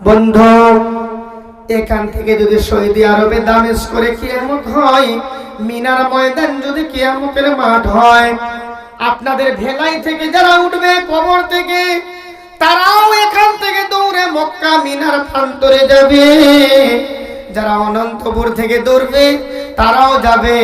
বন্ধু, এখান থেকে যদি সৌদি আরবে দামেজ করে কিয়ামত হয়, মিনার ময়দান যদি কিয়ামতের মাঠ হয়, আপনাদের ভেলাই থেকে যারা উঠবে কবর থেকে, তারাও এখান থেকে দৌড়ে মক্কা মিনার প্রান্তরে যাবে। যারা অনন্তপুর থেকে দৌড়বে তারাও যাবে।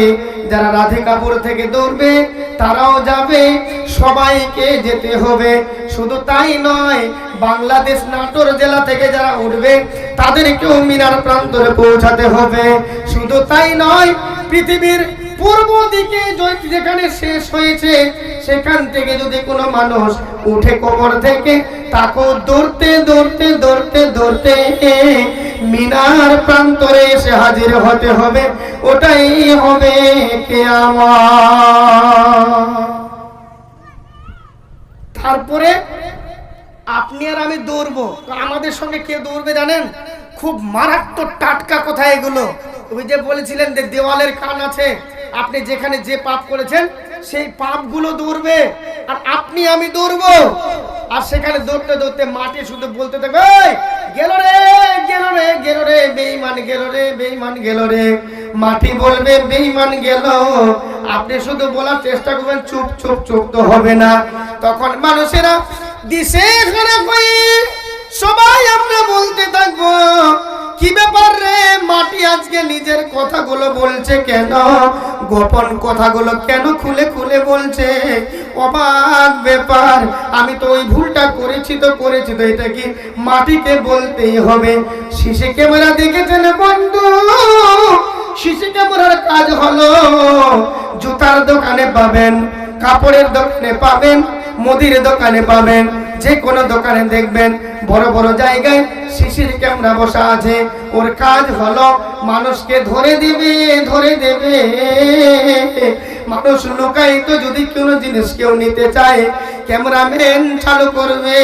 যারা রাধিকাপুর থেকে দৌড়বে, তারাও যাবে। সবাইকে যেতে হবে। শুধু তাই নয়, বাংলাদেশ নাটোর জেলা থেকে যারা উঠবে, তাদেরকেও মিনার প্রান্তরে পৌঁছাতে হবে। শুধু তাই নয়, পৃথিবীর পূর্ব দিকে যেখানে শেষ হয়েছে, সেখান থেকে যদি কোনো মানুষ উঠে কবর থেকে তাকেও দৌড়তে দৌড়তে দৌড়তে দৌড়তে মিনার প্রান্তরে এসে হাজির হতে হবে। ওটাই হবে কেয়ামত। তারপরে আপনি আর আমি দৌড়বো। আমাদের সঙ্গে কে দৌড়বে জানেন? খুব মারাত্মক টাটকা কোথায় এগুলো। ওই যে বলেছিলেন যে দেওয়ালের কান আছে। আপনি যেখানে যে পাপ করেছেন সেই পাপগুলো দৌড়বে আর আপনি আমি দৌড়বো আর সেখানে দৌড়তে দৌড়তে মাটি শুধু বলতে থাকবে "এই, গেল রে গেল রে গেল রে বেইমান গেল রে বেইমান গেল রে। মাটি বলবে বেইমান গেল। আপনি শুধু বলার চেষ্টা করবেন চুপ চুপ চুপ তো হবে না। তখন মানুষেরা দিশে খারাপ হয়ে সবাই আমরা বলতে থাকব। কি ব্যাপার রে? মাটি আজকে নিজের কথাগুলো বলছে কেন? গোপন কথাগুলো কেন খুলে খুলে বলছে? অবাক ব্যাপার। আমি তো ওই ভুলটা করেছি তো করেছি তো, এটা কি মাটিকে বলতেই হবে? শিশি ক্যামেরা দেখেছেন বন্ধু? শিশি ক্যামেরার কাজ হলো জুতার দোকানে পাবেন, কাপড়ের দোকানে পাবেন, মুদির দোকানে পাবেন। যে কোনো দোকানে দেখবেন বড় বড় জায়গায় শিশির ক্যামেরা বসা আছে। ওর কাজ হলো মানুষকে ধরে দেবে ধরে দেবে। মানুষ লুকায়িত যদি কোনো জিনিস কেউ নিতে চায়, ক্যামেরাম্যান চালু করবে,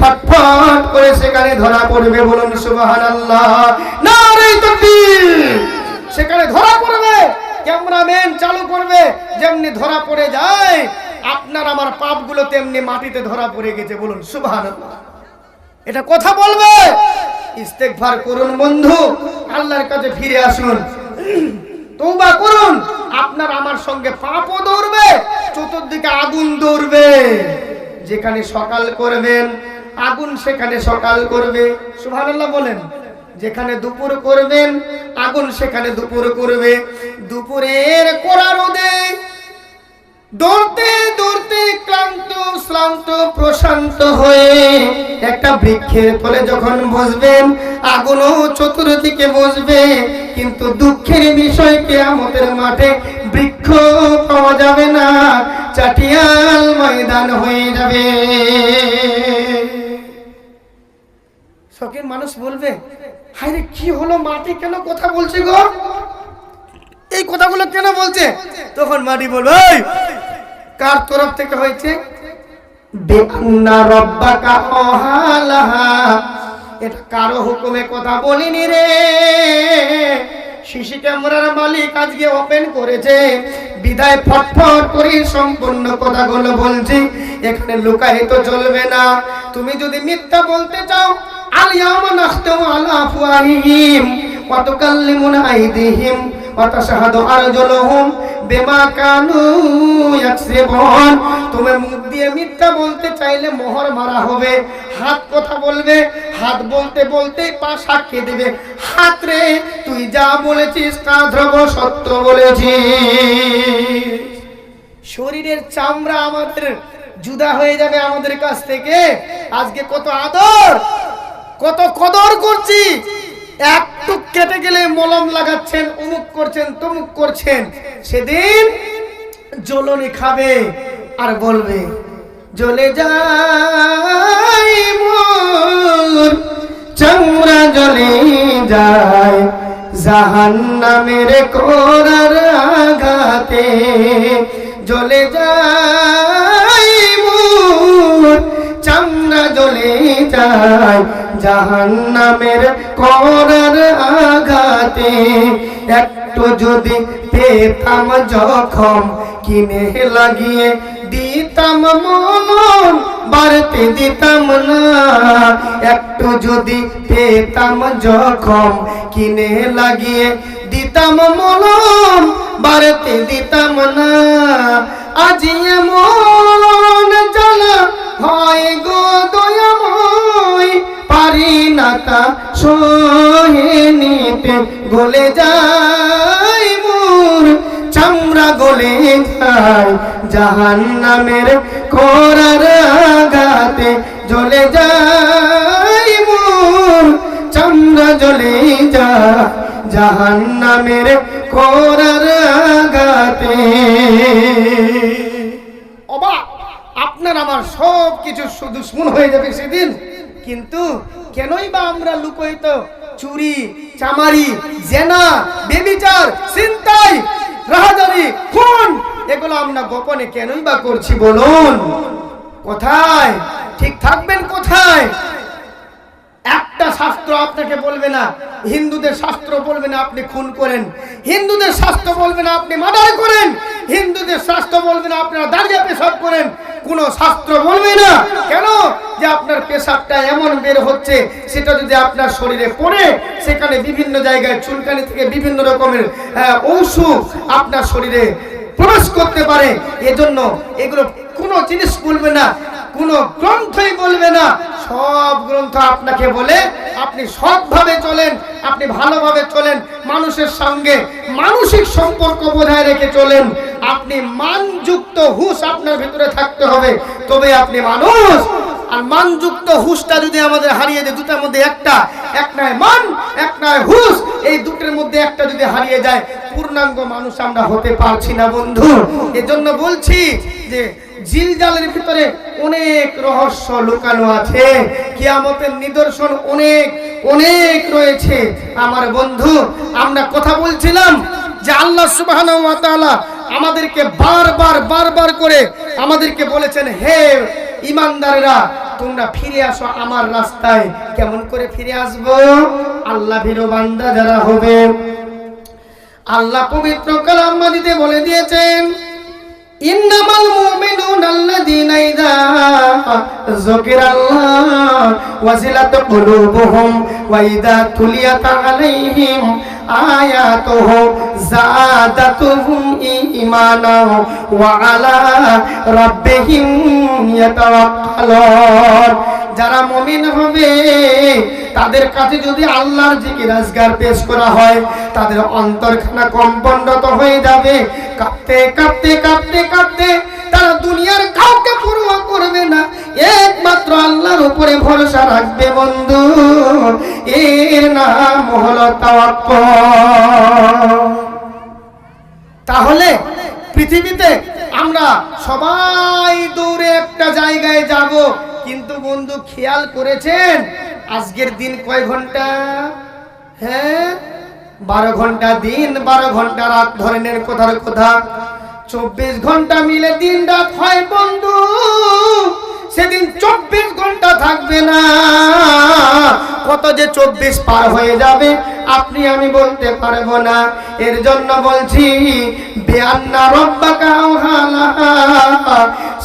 ফটফট করে সেখানে ধরা পড়বে বলুন সুবাহান আল্লাহ না সেখানে ধরা পড়বে, ক্যামেরাম্যান চালু করবে, যেমনি ধরা পড়ে যায় আপনার আমার পাপগুলো তেমনি মাটিতে ধরা পড়ে গেছে, বলুন, সুবহানাল্লাহ। এটা কথা বলবে? ইস্তেগফার করুন, বন্ধু, আল্লাহর কাছে ফিরে আসুন। তওবা করুন, আপনার আমার সঙ্গে পাপও দৌড়বে চতুর্দিকে আগুন দৌড়বে যেখানে সকাল করবেন, আগুন সেখানে সকাল করবে। সুবহানাল্লাহ বলেন, যেখানে দুপুর করবেন, আগুন সেখানে দুপুর করবে। দুপুরের কোরা রোদে দৌড়তে দৌড়তে ক্লান্ত শ্রান্ত প্রশান্ত হয়ে একটা বৃক্ষের তলে যখন বসবেন, আগুনও চতুর্দিকে বসবে, কিন্তু দুঃখের বিষয় কেয়ামতের মাঠে বৃক্ষ পাওয়া যাবে না, চাটিয়াল ময়দান হয়ে যাবে। শখের মানুষ বলবে হায় কি হলো? মাটি কেন কথা বলছে গো? এই কথাগুলো কেন বলছে? তখন মাটি বলবে "এই, কার তরফ থেকে হয়েছে? এটা কারও হুকুমে কথা বলিনি রে। শিশি ক্যামেরার মালিক আজকে ওপেন করেছে। বিদায় ফটফট করে সম্পূর্ণ কথাগুলো বলছি। এখানে লুকায়িত চলবে না। তুমি যদি মিথ্যা বলতে চাও আলিয়াম নাখতামু আলা ওয়া তুকাল্লিমুনা আইদিহিম ওয়া তাশহাদু আরজুলুহুম বিমা কানু ইয়াকসিবুন তুমি মুখ দিয়ে মিথ্যা বলতে চাইলে মোহর মারা হবে। হাত কথা বলবে, হাত বলতে বলতে পা সাক্ষী দেবে। হাত রে, তুই যা বলেছিস তা ধ্রব সত্য বলেছিস। শরীরের চামড়া আমাদের জুদা হয়ে যাবে আমাদের কাছ থেকে। আজকে কত আদর, কত কদর করছি। একটু কেটে গেলে মলম লাগাচ্ছেন, অমুক করছেন, তমুক করছেন। সেদিন জ্বলনি খাবে আর বলবে, জ্বলে যায় মোর চামড়া জ্বলে যায় জাহান নামের কোরার আঘাতে। জ্বলে যায় মোর জ্বলে যায় জাহান নামের করার আঘাতে। একটু যদি পেতাম যখন কিনে লাগিয়ে দিতাম মনন বাড়তে দিতাম না। একটু যদি পেতাম জখম, কিনে লাগিয়ে দিতাম মলম বাড়তে দিতাম না। আজ এমন না সহে নিতে গলে যায় মোর, চামড়া গলে যায় জাহান নামের করার আঘাতে জ্বলে যায় মোর, চামড়া জ্বলে যায় জাহান নামের করার আঘাতে আপনার আমার সব কিছু শুধু শুন হয়ে যাবে সেদিন। কিন্তু কেনই বা আমরা লুকোইত চুরি, চামারি, জেনা, বেবিচার চিন্তাই রাহাজারি খুন, এগুলো আমরা গোপনে কেনই বা করছি বলুন? কোথায়? ঠিক থাকবেন কোথায়? একটা শাস্ত্র আপনাকে বলবে না। হিন্দুদের শাস্ত্র বলবে না, আপনি খুন করেন। হিন্দুদের শাস্ত্র বলবে না, আপনি মার্ডার করেন। হিন্দুদের শাস্ত্র বলবে না, আপনারা দাঁড়িয়ে পেশাব করেন। কোন শাস্ত্র বলবে না। কেন? যে আপনার পেশাবটা এমন বের হচ্ছে, সেটা যদি আপনার শরীরে পড়ে, সেখানে বিভিন্ন জায়গায় চুলকানি থেকে বিভিন্ন রকমের ঔষধ আপনার শরীরে প্রবেশ করতে পারে। এজন্য এগুলো কোনো জিনিস বলবে না। কোনো গ্রন্থই বলবে না। সব গ্রন্থ আপনাকে বলে আপনি সৎভাবে চলেন, আপনি ভালোভাবে চলেন, মানুষের সঙ্গে মানসিক সম্পর্ক বজায় রেখে চলেন। আপনি মানযুক্ত হুশ আপনার ভিতরে থাকতে হবে। তবে আপনি মানুষ। আর মানযুক্ত হুশটা যদি আমাদের হারিয়ে যায়, দুটার মধ্যে একটা, এক নয় মান, এক নয় হুশ, এই দুটোর মধ্যে একটা যদি হারিয়ে যায়, পূর্ণাঙ্গ মানুষ আমরা হতে পারছি না, বন্ধু। এজন্য বলছি যে জিলজালের ভিতরে অনেক রহস্য লুকানো আছে। কিয়ামতের নিদর্শন অনেক অনেক রয়েছে। আমার বন্ধু, আমরা কথা বলছিলাম যে আল্লাহ তাআলা আমাদেরকে বারবার বারবার করে আমাদেরকে বলেছেন, হে ইমানদাররা তোমরা ফিরে আসো আমার রাস্তায়। কেমন করে ফিরে আসব? আল্লাহ ভীরু বান্দা যারা হবে। আল্লাহ পবিত্র কালাম মাজিদে বলে দিয়েছেন ইন্নামাল মুমিনুন আল্লাযীনা ইযা যুকিরাল্লাহ ওয়াজিলাত কুলুবুহুম ওয়া ইযা তুলিয়াত আলাইহিম আয়াতুহু যাদাতুহুম ঈমানা ওয়া আলা রাব্বিহিম ইয়াতাওয়াক্কালুন। যারা মমিন হবে, তাদের কাছে যদি আল্লাহর জিকির আজগার পেশ করা হয়, তাদের অন্তরখানা কম্পনরত হয়ে যাবে। কাঁপতে কাঁপতে কাঁপতে কাঁপতে তারা দুনিয়ার কাউকে পূর্ণ করবে না। একমাত্র আল্লাহর উপরে ভরসা রাখবে বন্ধু। এর নাম হলো তাহলে পৃথিবীতে আমরা সবাই দৌড়ে একটা জায়গায় যাব। বন্ধু খেয়াল করেছেন? আজকের দিন কয় ঘণ্টা? হ্যাঁ? বারো ঘণ্টা দিন, বারো ঘণ্টা রাত ধরে নেন কোথার কোথা। চব্বিশ ঘণ্টা মিলে দিন রাত হয় বন্ধু। সেদিন চব্বিশ ঘণ্টা থাকবে না। কত যে চব্বিশ পার হয়ে যাবে, আপনি আমি বলতে পারব না। এর জন্য বলছি।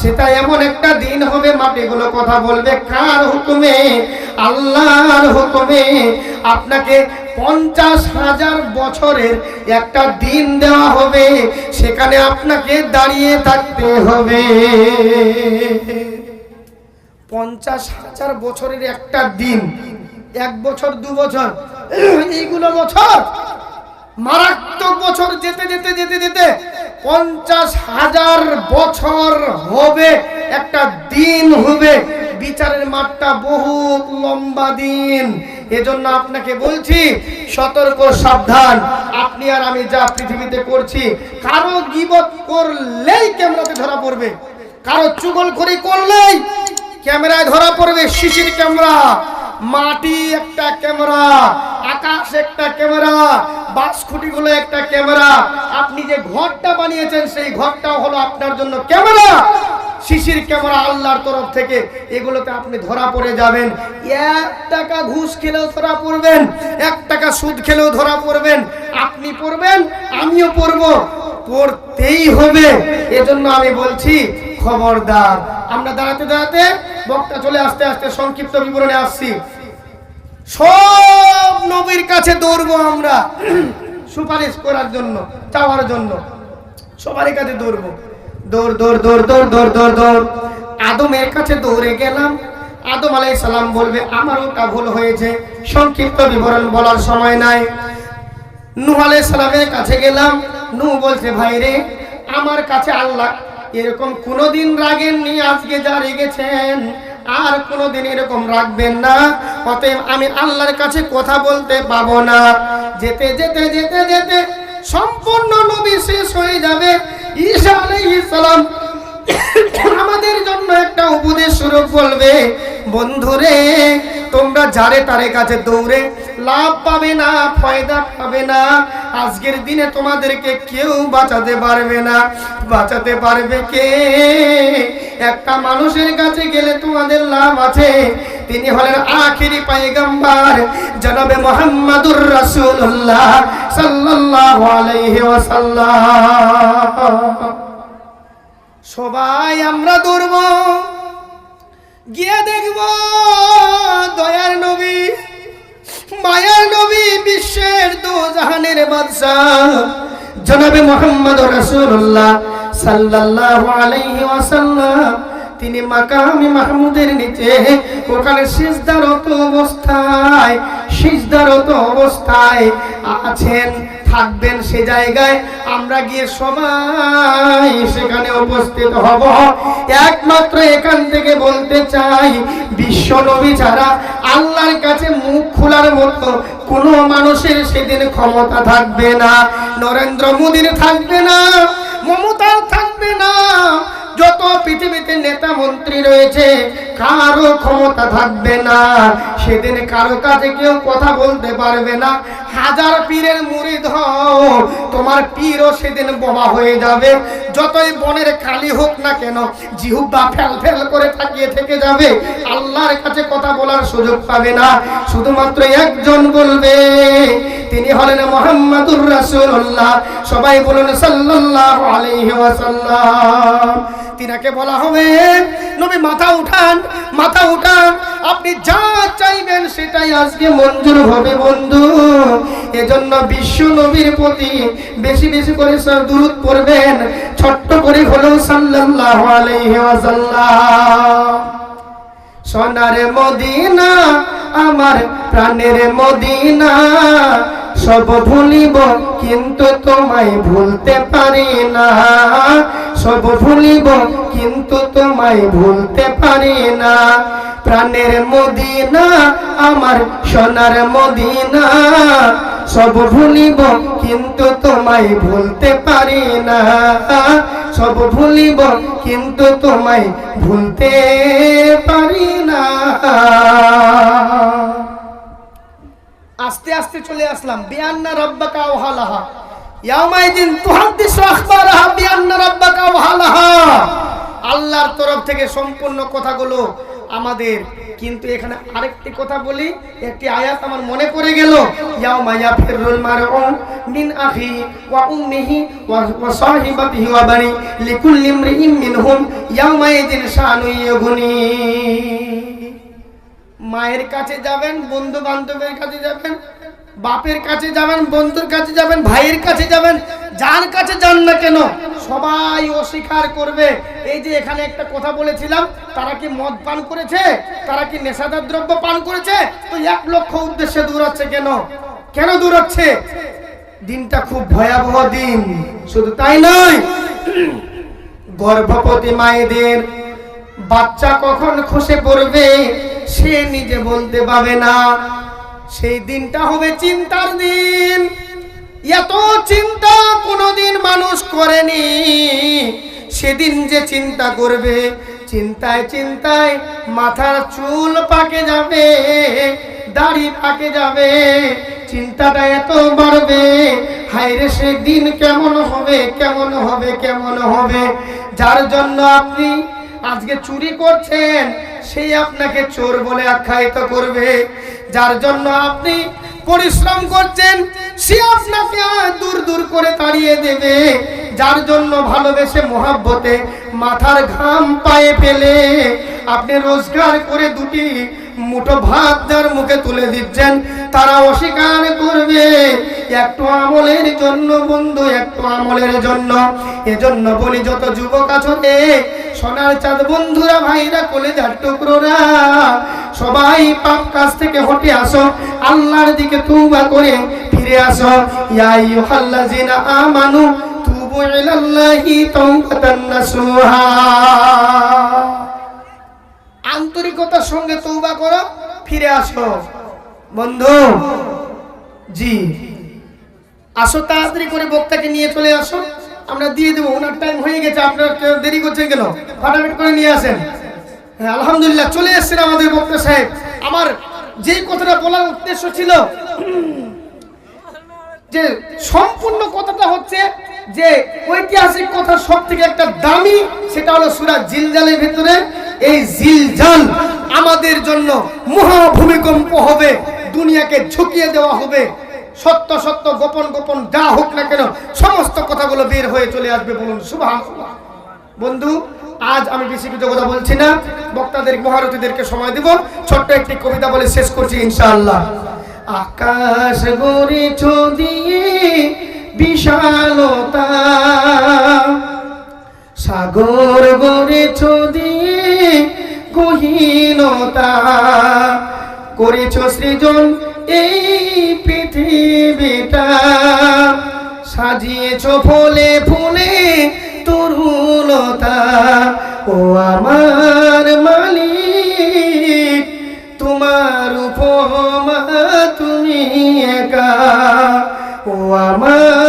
সেটা এমন একটা দিন হবে, মাটিগুলো কথা বলবে। কার হুকুমে? আল্লাহর হুকুমে। আপনাকে পঞ্চাশ হাজার বছরের একটা দিন দেওয়া হবে, সেখানে আপনাকে দাঁড়িয়ে থাকতে হবে। পঞ্চাশ হাজার বছরের একটা দিন। এক বছর, দু বছর। এইগুলো বছর। মারাত্মক বছর যেতে যেতে যেতে যেতে পঞ্চাশ হাজার বছর হবে, একটা দিন হবে। বিচারের মাঠটা বহু লম্বা দিন। এজন্য আপনাকে বলছি, সতর্ক, সাবধান। আপনি আর আমি যা পৃথিবীতে করছি, কারও গিবত করলেই ক্যামেরাতে ধরা পড়বে। কারও চুগল করে করলেই ক্যামেরায় ধরা পড়বে, শিশির ক্যামেরা। মাটি একটা ক্যামেরা, আকাশ একটা ক্যামেরা বাসখুটি গুলো একটা ক্যামেরা। আপনি যে ঘরটা বানিয়েছেন, সেই ঘরটাও হলো আপনার জন্য ক্যামেরা। শিশির ক্যামেরা আল্লাহর তরফ থেকে। এগুলোতে আপনি ধরা পড়ে যাবেন। এক টাকা ঘুষ খেলেও ধরা পড়বেন, এক টাকা সুদ খেলেও ধরা পড়বেন। আপনি পড়বেন, আমিও পড়ব। পড়তেই হবে। এজন্য আমি বলছি খবরদার। আমরা দাঁড়াতে দাঁড়াতে বক্তা চলে আসতে আসতে সংক্ষিপ্ত বিবরণে আসছি। সব নবীর কাছে দৌড়বো আমরা। সুপারিশ করার জন্য চাওয়ার জন্য। সবারই কাছে দৌড়বো। দৌড় দৌড় দৌড় দৌড় দৌড় দৌড় দৌড়। আদমের কাছে দৌড়ে গেলাম। আদম আলাই সালাম বলবে আমার ওটা ভুল হয়েছে। সংক্ষিপ্ত বিবরণ বলার সময় নাই। নূহ আলাই সালামের কাছে গেলাম। নূহ বলছে ভাই রে আমার কাছে আল্লাহ এরকম কোনোদিন রাগেননি, আজকে যা রেগেছেন, আর কোনোদিন এরকম রাখবেন না। অতএব আমি আল্লাহর কাছে কথা বলতে পাবো না। যেতে যেতে যেতে যেতে সম্পূর্ণ নবী শেষ হয়ে যাবে। ঈসা আলাইহিস সালাম আমাদের জন্য একটা উপদেশ স্বরূপ বলবে। বন্ধুরে, তোমরা যারে তারে কাছে দৌড়ে, লাভ পাবে না, ফয়দা পাবে না। আজকের দিনে তোমাদেরকে কেউ বাঁচাতে পারবে না। বাঁচাতে পারবে কে? একটা মানুষের কাছে গেলে তোমাদের লাভ আছে। তিনি হলেন আখিরি পায়গাম্বার, জনাবে মোহাম্মদুর আলাইহি ওয়াসাল্লাম। সবাই আমরা দৌড়ব গিয়ে দেখব দয়ার নবী, মায়ার নবী, বিশ্বের দু জাহানের বাদশাহ। জনাবে মোহাম্মদ রাসূলুল্লাহ সাল্লাল্লাহু আলাইহি ওয়াসাল্লাম, তিনি মাকামি মাহমুদের নিচে ওখানে সিজদারত অবস্থায় সিজদারত অবস্থায় আছেন। থাকবেন সে জায়গায়। আমরা গিয়ে সবাই সেখানে উপস্থিত হব। একমাত্র এখান থেকে বলতে চাই, বিশ্ব নবী ছাড়া আল্লাহর কাছে মুখ খোলার মতো কোনো মানুষের সেদিন ক্ষমতা থাকবে না। নরেন্দ্র মোদীর থাকবে না মমতার থাকবে না। যত পৃথিবীতে নেতা মন্ত্রী রয়েছে, কারও ক্ষমতা থাকবে না। সেদিন কারও কাছে কেউ কথা বলতে পারবে না। হাজার পীরের মুরিদ হও, তোমার পীরও সেদিন বোমা হয়ে যাবে। যতই বনের কালি হোক না কেন জিহুব্বা ফেল ফেল করে থাকিয়ে থেকে যাবে। আল্লাহর কাছে কথা বলার সুযোগ পাবে না। শুধুমাত্র একজন বলবে, তিনি হলেন মোহাম্মদুর রাসূলুল্লাহ। সবাই বলুন, সাল্লাল্লাহু আলাইহি ওয়াসাল্লাম। তিনাকে বলা হবে, নবী মাথা উঠান মাথা উঠান। আপনি যা চাইবেন সেটাই আজকে মঞ্জুর হবে, বন্ধু। এজন্য বিশ্ব নবীর প্রতি বেশি বেশি করে স্যার দূরত পড়বেন। ছোট্ট করে হলেও সাল্লাল্লাহু আলাইহি ওয়াসাল্লাম। সোনার মদিনা আমার প্রাণের মদিনা। সব ভুলিব, কিন্তু তোমায় ভুলতে পারি না। সব ভুলিব, কিন্তু তোমায় ভুলতে পারি না। প্রাণের মদিনা, আমার সোনার মদিনা। সব ভুলিব, কিন্তু তোমায় ভুলতে পারি না। সব ভুলিব, কিন্তু তোমায় ভুলতে পারি না। আস্তে আস্তে চলে আসলাম। বিয়ান্না রব্বাকা ওহালাহা। ইয়াউমাইদিন তুহাদ্দিসু আখবারাহা বিয়ান্না রব্বাকা ওহালাহা। আল্লাহর তরফ থেকে সম্পূর্ণ কথাগুলো আমাদের। কিন্তু এখানে আরেকটি কথা বলি, একটি আয়াত আমার মনে পড়ে গেল। ইয়াউমা ইয়াফিরুল মারউ মিন আখি ওয়া উম্মিহি ওয়া সাহিবাতিহি ওয়া বানি লিকুল্লি ইমরিইম মিনহুম, ইয়াউমাইদিন শানু ইয়ুগনি মায়ের কাছে যাবেন বন্ধু বান্ধবের কাছে যাবেন, বাপের কাছে যাবেন, বন্ধুর কাছে যাবেন, ভাইয়ের কাছে যাবেন, যার কাছে যান না কেন, সবাই অস্বীকার করবে। এই যে এখানে একটা কথা বলেছিলাম, তারা কি মদ পান করেছে? তারা কি নেশাদার দ্রব্য পান করেছে? তো এক লক্ষ উদ্দেশ্যে দূরাচ্ছে কেন? কেন দূরাচ্ছে দিনটা খুব ভয়াবহ দিন। শুধু তাই নয়, গর্ভবতী মায়েদের বাচ্চা কখন খসে পড়বে, সে নিজে বলতে পাবে না। সেই দিনটা হবে চিন্তার দিন। এত চিন্তা কোনোদিন মানুষ করেনি। সেদিন যে চিন্তা করবে, চিন্তায় চিন্তায় মাথার চুল পাকে যাবে, দাড়ি পাকে যাবে, চিন্তাটা এত বাড়বে। হায়রে সেদিন কেমন হবে কেমন হবে কেমন হবে? যার জন্য আপনি আজকে চুরি করছেন সেই আপনাকে চোর বলে আখ্যায়িত করবে। যার জন্য আপনি পরিশ্রম করছেন, সে আপনাকে দূর দূর করে তাড়িয়ে দেবে। যার জন্য ভালোবেসে মহাব্বতে মাথার ঘাম পায়ে ফেলে। আপনি রোজগার করে দুটি মুঠো ভাত যার মুখে তুলে দিচ্ছেন, তারা অস্বীকার করবে। একটু আমলের জন্য বন্ধু, একটু আমলের জন্য। এজন্য বলি, যত যুবক আছো রে, সোনার চাঁদ বন্ধুরা, ভাইরা কোলে যার টুকরোরা, সবাই পাপ কাজ থেকে হটে আসো, আল্লাহর দিকে তুবা করে ফিরে আসো। ইয়া আইয়ুহাল্লাযিনা আমানু তুবু ইলাল্লাহি তাওবাতান নাসুহা। আন্তরিকতার সঙ্গে তৌবা করো, ফিরে আসো। বন্ধু, জি। আসো তাড়াতাড়ি করে বক্তাকে নিয়ে চলে আসো। আমরা দিয়ে দেবো, ওনার টাইম হয়ে গেছে, আপনার দেরি করছেন কেন? ফাটাফাট করে নিয়ে আসেন। হ্যাঁ আলহামদুলিল্লাহ, চলে এসছেন আমাদের বক্তা সাহেব। আমার যেই কথাটা বলার উদ্দেশ্য ছিল, যে সম্পূর্ণ কথাটা হচ্ছে যে ঐতিহাসিক কথা সব থেকে একটা দামি, সেটা হলো সুরা জিলজালের ভিতরে এই জিলজাল আমাদের জন্য মহা ভূমিকম্প হবে, দুনিয়াকে ঝুঁকিয়ে দেওয়া হবে। সত্য সত্য, গোপন গোপন যা হোক না কেন, সমস্ত কথাগুলো বের হয়ে চলে আসবে বলুন সুবাহ বন্ধু, আজ আমি বেশি কিছু কথা বলছি না, বক্তাদের, মহারথীদেরকে সময় দেব, ছোট্ট একটি কবিতা বলে শেষ করছি ইনশাআল্লাহ। আকাশ গড়েছ দিয়ে বিশালতা সাগর গড়েছ দিয়ে গহীনতা। করেছ সৃজন এই পৃথিবীটা। সাজিয়েছ ফলে ফুলে তরুলতা ও আমার মালিক, তোমার উপমা তুমি একা। ও আমার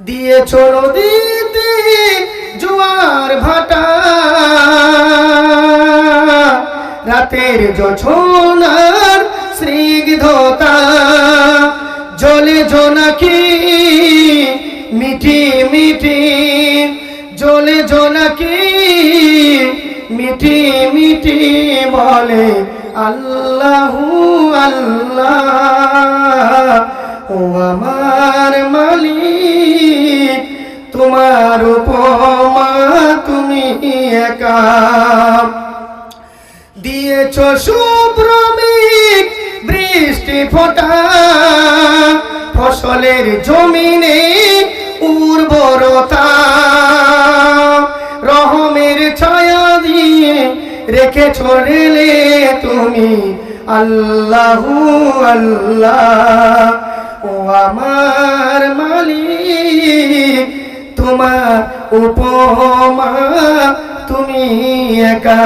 দিয়েছ নদীতে জোয়ার ভাটা। রাতের জোছনার স্নিগ্ধতা, জলে জোনাকি, মিঠি মিঠি, জলে জোনাকি, মিঠি মিঠি বলে আল্লাহু আল্লাহ, ও আমার মালিক। তোমার উপমা তুমি একা। দিয়েছ সুপ্রমিক বৃষ্টি ফোটা। ফসলের জমিনে উর্বরতা। রহমের ছায়া দিয়ে রেখে ছড়েলে তুমি। আল্লাহু আল্লাহ। ও আমার মালিক তোমার উপমা তুমি একা।